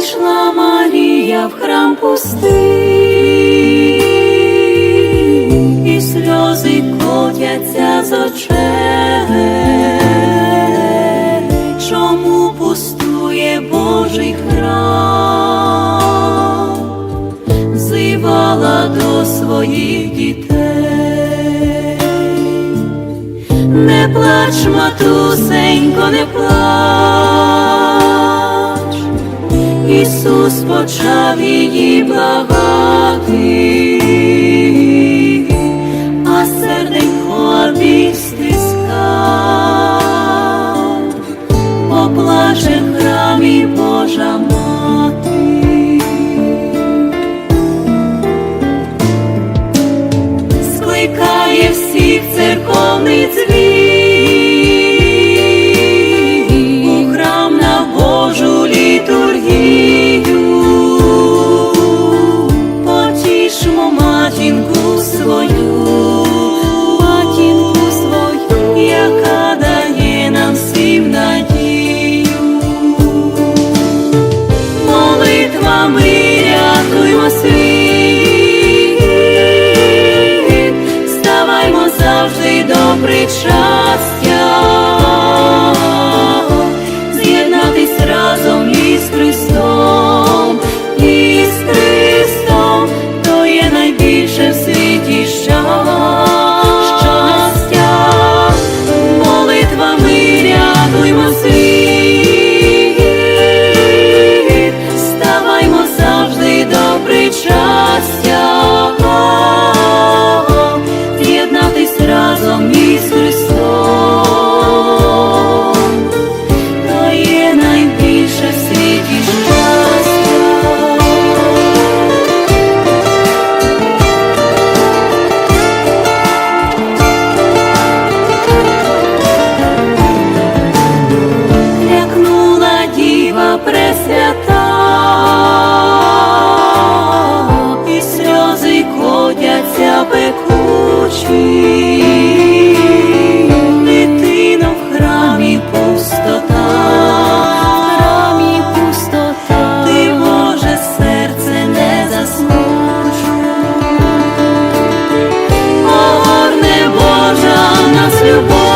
зайшла Марія в храм пустий, і сльози котяться з очей. Чому пустує Божий храм? Зивала до своїх дітей. Не плач, матусенько, не плач, Ісус почав її благати, ми рятуємо світ. свята, і сльози котяться пекучі, дитина в храмі пустота, в пустота, ти Боже серце не засмучуй, Огорне Божа нас любов.